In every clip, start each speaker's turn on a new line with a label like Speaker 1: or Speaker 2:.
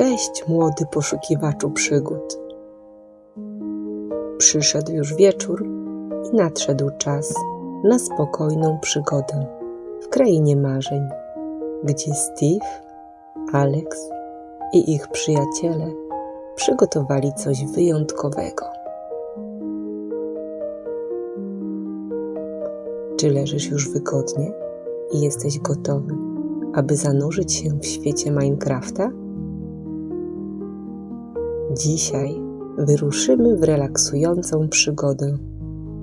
Speaker 1: Cześć, młody poszukiwaczu przygód. Przyszedł już wieczór i nadszedł czas na spokojną przygodę w krainie marzeń, gdzie Steve, Alex i ich przyjaciele przygotowali coś wyjątkowego. Czy leżysz już wygodnie i jesteś gotowy, aby zanurzyć się w świecie Minecrafta? Dzisiaj wyruszymy w relaksującą przygodę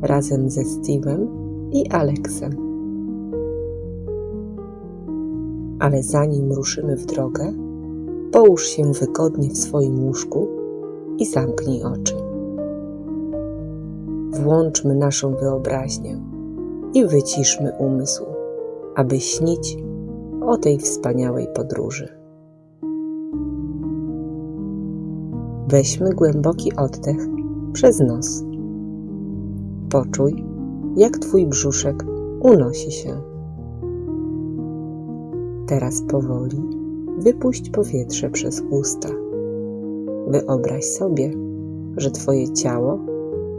Speaker 1: razem ze Steve'em i Alexem. Ale zanim ruszymy w drogę, połóż się wygodnie w swoim łóżku i zamknij oczy. Włączmy naszą wyobraźnię i wyciszmy umysł, aby śnić o tej wspaniałej podróży. Weźmy głęboki oddech przez nos. Poczuj, jak Twój brzuszek unosi się. Teraz powoli wypuść powietrze przez usta. Wyobraź sobie, że Twoje ciało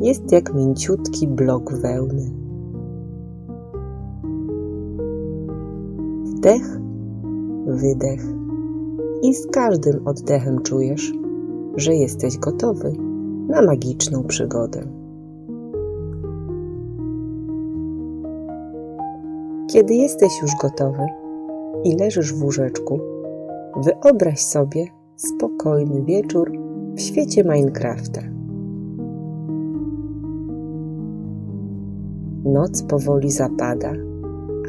Speaker 1: jest jak mięciutki blok wełny. Wdech, wydech i z każdym oddechem czujesz, że jesteś gotowy na magiczną przygodę. Kiedy jesteś już gotowy i leżysz w łóżeczku, wyobraź sobie spokojny wieczór w świecie Minecrafta. Noc powoli zapada,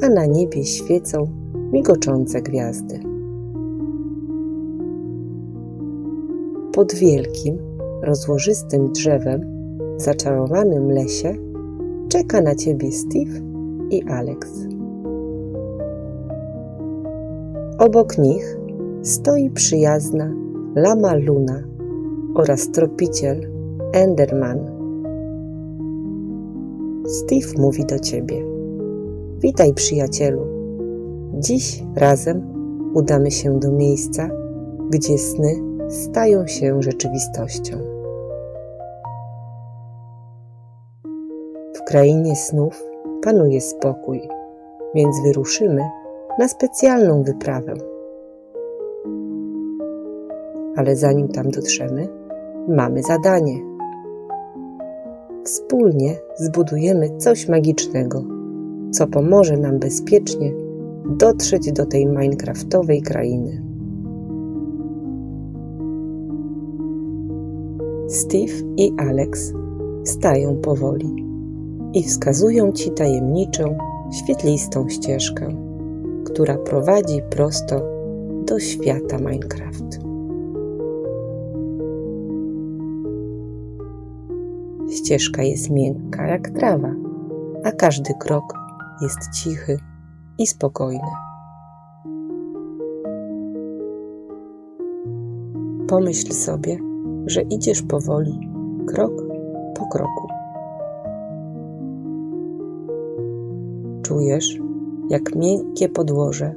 Speaker 1: a na niebie świecą migoczące gwiazdy. Pod wielkim, rozłożystym drzewem w zaczarowanym lesie czeka na ciebie Steve i Alex. Obok nich stoi przyjazna Lama Luna oraz tropiciel Enderman. Steve mówi do ciebie: Witaj, przyjacielu. Dziś razem udamy się do miejsca, gdzie sny stają się rzeczywistością. W krainie snów panuje spokój, więc wyruszymy na specjalną wyprawę. Ale zanim tam dotrzemy, mamy zadanie. Wspólnie zbudujemy coś magicznego, co pomoże nam bezpiecznie dotrzeć do tej Minecraftowej krainy. Steve i Alex stają powoli i wskazują ci tajemniczą, świetlistą ścieżkę, która prowadzi prosto do świata Minecraft. Ścieżka jest miękka jak trawa, a każdy krok jest cichy i spokojny. Pomyśl sobie, że idziesz powoli, krok po kroku. Czujesz, jak miękkie podłoże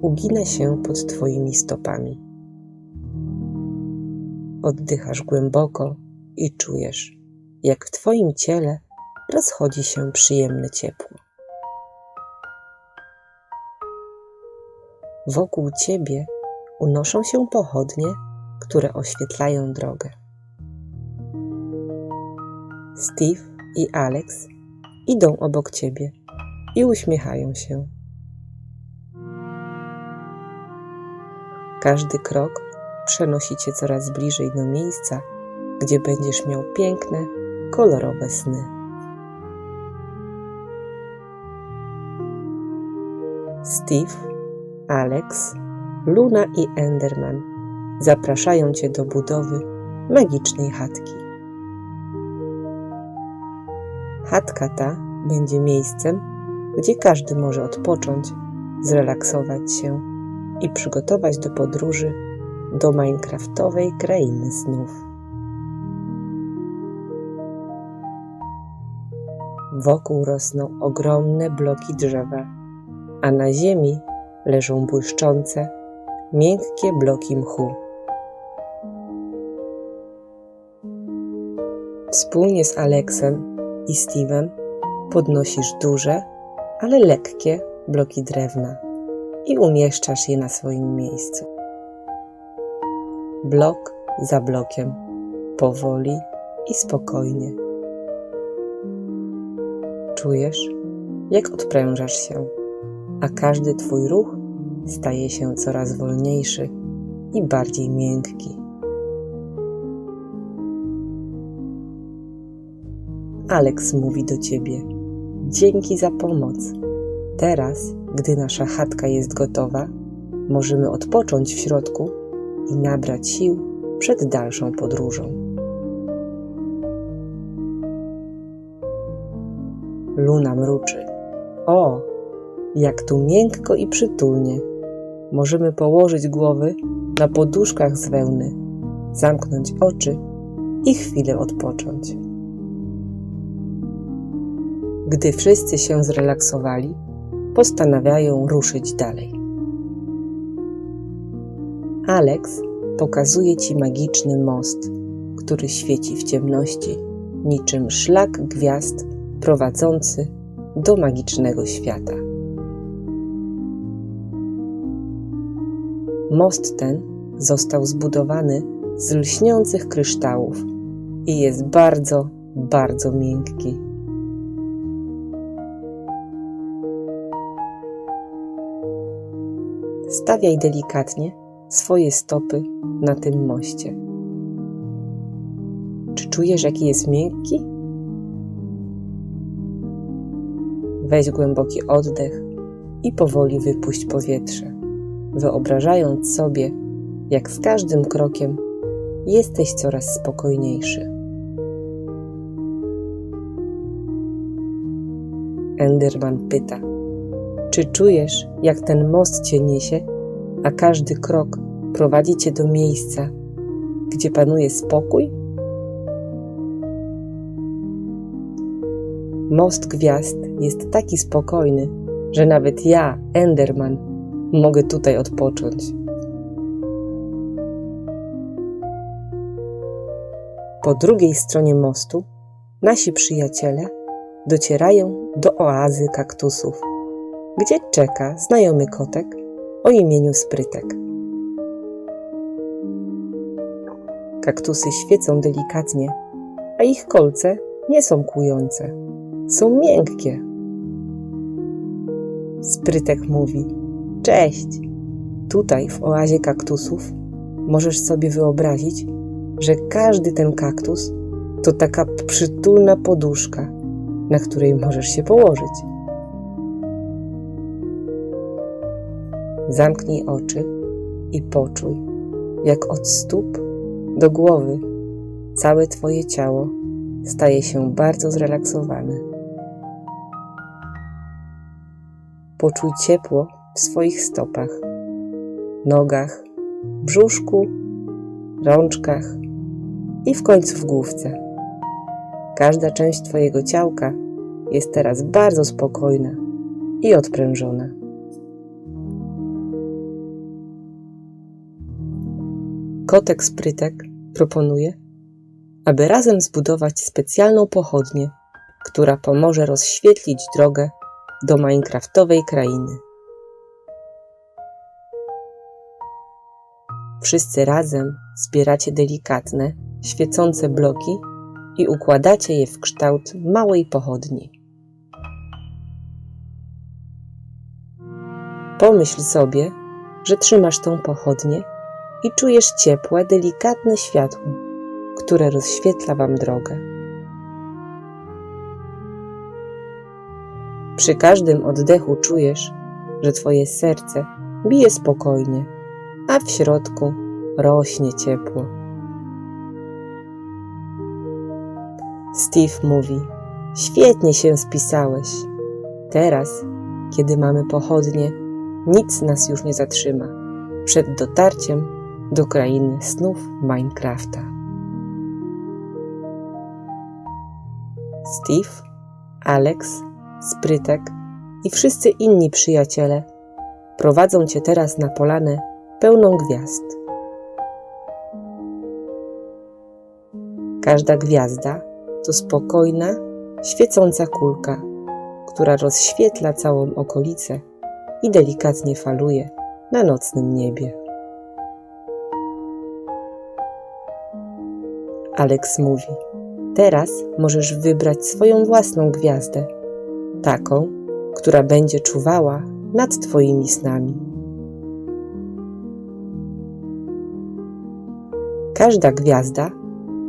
Speaker 1: ugina się pod Twoimi stopami. Oddychasz głęboko i czujesz, jak w Twoim ciele rozchodzi się przyjemne ciepło. Wokół Ciebie unoszą się pochodnie które oświetlają drogę. Steve i Alex idą obok ciebie i uśmiechają się. Każdy krok przenosi cię coraz bliżej do miejsca, gdzie będziesz miał piękne, kolorowe sny. Steve, Alex, Luna i Enderman zapraszają Cię do budowy magicznej chatki. Chatka ta będzie miejscem, gdzie każdy może odpocząć, zrelaksować się i przygotować do podróży do Minecraftowej krainy snów. Wokół rosną ogromne bloki drzewa, a na ziemi leżą błyszczące, miękkie bloki mchu. Wspólnie z Aleksem i Steve'em podnosisz duże, ale lekkie bloki drewna i umieszczasz je na swoim miejscu. Blok za blokiem, powoli i spokojnie. Czujesz, jak odprężasz się, a każdy Twój ruch staje się coraz wolniejszy i bardziej miękki. Alex mówi do ciebie: Dzięki za pomoc. Teraz, gdy nasza chatka jest gotowa, możemy odpocząć w środku i nabrać sił przed dalszą podróżą. Luna mruczy. O, jak tu miękko i przytulnie. Możemy położyć głowy na poduszkach z wełny, zamknąć oczy i chwilę odpocząć. Gdy wszyscy się zrelaksowali, postanawiają ruszyć dalej. Alex pokazuje ci magiczny most, który świeci w ciemności, niczym szlak gwiazd prowadzący do magicznego świata. Most ten został zbudowany z lśniących kryształów i jest bardzo, bardzo miękki. Stawiaj delikatnie swoje stopy na tym moście. Czy czujesz, jaki jest miękki? Weź głęboki oddech i powoli wypuść powietrze, wyobrażając sobie, jak z każdym krokiem jesteś coraz spokojniejszy. Enderman pyta: Czy czujesz, jak ten most cię niesie, a każdy krok prowadzi cię do miejsca, gdzie panuje spokój? Most gwiazd jest taki spokojny, że nawet ja, Enderman, mogę tutaj odpocząć. Po drugiej stronie mostu nasi przyjaciele docierają do oazy kaktusów, gdzie czeka znajomy kotek o imieniu Sprytek. Kaktusy świecą delikatnie, a ich kolce nie są kłujące, są miękkie. Sprytek mówi: Cześć! Tutaj, w oazie kaktusów, możesz sobie wyobrazić, że każdy ten kaktus to taka przytulna poduszka, na której możesz się położyć. Zamknij oczy i poczuj, jak od stóp do głowy całe Twoje ciało staje się bardzo zrelaksowane. Poczuj ciepło w swoich stopach, nogach, brzuszku, rączkach i w końcu w główce. Każda część Twojego ciałka jest teraz bardzo spokojna i odprężona. Kotek Sprytek proponuje, aby razem zbudować specjalną pochodnię, która pomoże rozświetlić drogę do Minecraftowej krainy. Wszyscy razem zbieracie delikatne, świecące bloki i układacie je w kształt małej pochodni. Pomyśl sobie, że trzymasz tą pochodnię i czujesz ciepłe, delikatne światło, które rozświetla Wam drogę. Przy każdym oddechu czujesz, że Twoje serce bije spokojnie, a w środku rośnie ciepło. Steve mówi: Świetnie się spisałeś. Teraz, kiedy mamy pochodnie, nic nas już nie zatrzyma przed dotarciem do krainy snów Minecrafta. Steve, Alex, Sprytek i wszyscy inni przyjaciele prowadzą cię teraz na polanę pełną gwiazd. Każda gwiazda to spokojna, świecąca kulka, która rozświetla całą okolicę i delikatnie faluje na nocnym niebie. Alex mówi: Teraz możesz wybrać swoją własną gwiazdę, taką, która będzie czuwała nad Twoimi snami. Każda gwiazda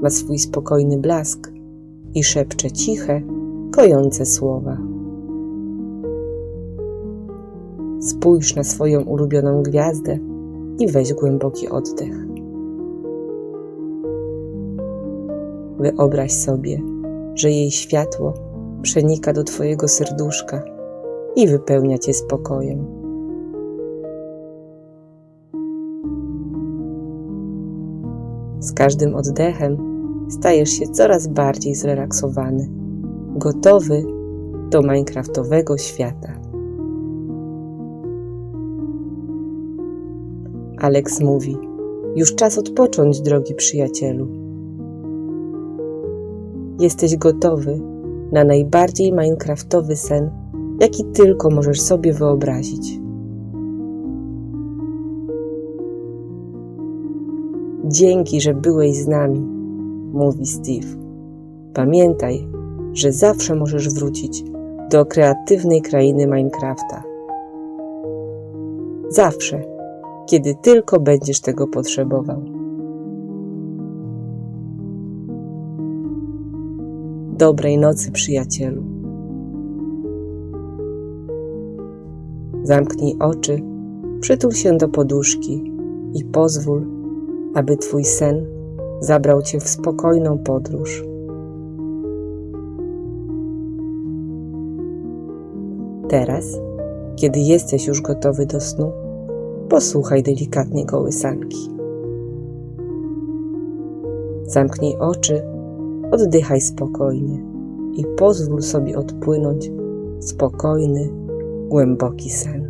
Speaker 1: ma swój spokojny blask i szepcze ciche, kojące słowa. Spójrz na swoją ulubioną gwiazdę i weź głęboki oddech. Wyobraź sobie, że jej światło przenika do Twojego serduszka i wypełnia Cię spokojem. Z każdym oddechem stajesz się coraz bardziej zrelaksowany, gotowy do Minecraftowego świata. Alex mówi: Już czas odpocząć, drogi przyjacielu. Jesteś gotowy na najbardziej Minecraftowy sen, jaki tylko możesz sobie wyobrazić. Dzięki, że byłeś z nami, mówi Steve. Pamiętaj, że zawsze możesz wrócić do kreatywnej krainy Minecrafta. Zawsze, kiedy tylko będziesz tego potrzebował. Dobrej nocy, przyjacielu. Zamknij oczy, przytul się do poduszki i pozwól, aby Twój sen zabrał Cię w spokojną podróż. Teraz, kiedy jesteś już gotowy do snu, posłuchaj delikatnie kołysanki. Zamknij oczy, oddychaj spokojnie i pozwól sobie odpłynąć spokojny, głęboki sen.